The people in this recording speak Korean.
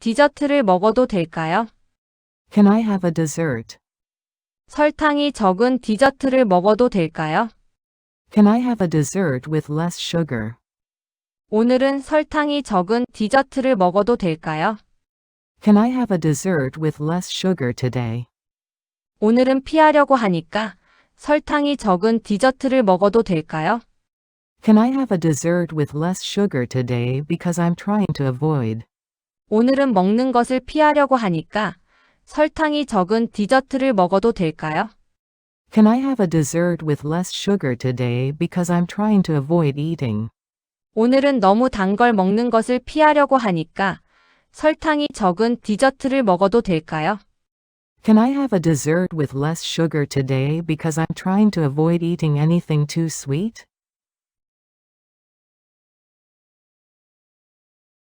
디저트를 먹어도 될까요? Can I have a dessert? 설탕이 적은 디저트를 먹어도 될까요? Can I have a dessert with less sugar? 오늘은 설탕이 적은 디저트를 먹어도 될까요? Can I have a dessert with less sugar today? 오늘은 피하려고 하니까 설탕이 적은 디저트를 먹어도 될까요? Can I have a dessert with less sugar today because I'm trying to avoid? 오늘은 먹는 것을 피하려고 하니까 설탕이 적은 디저트를 먹어도 될까요? Can I have a dessert with less sugar today because I'm trying to avoid eating? 오늘은 너무 단 걸 먹는 것을 피하려고 하니까 설탕이 적은 디저트를 먹어도 될까요? Can I have a dessert with less sugar today because I'm trying to avoid eating anything too sweet?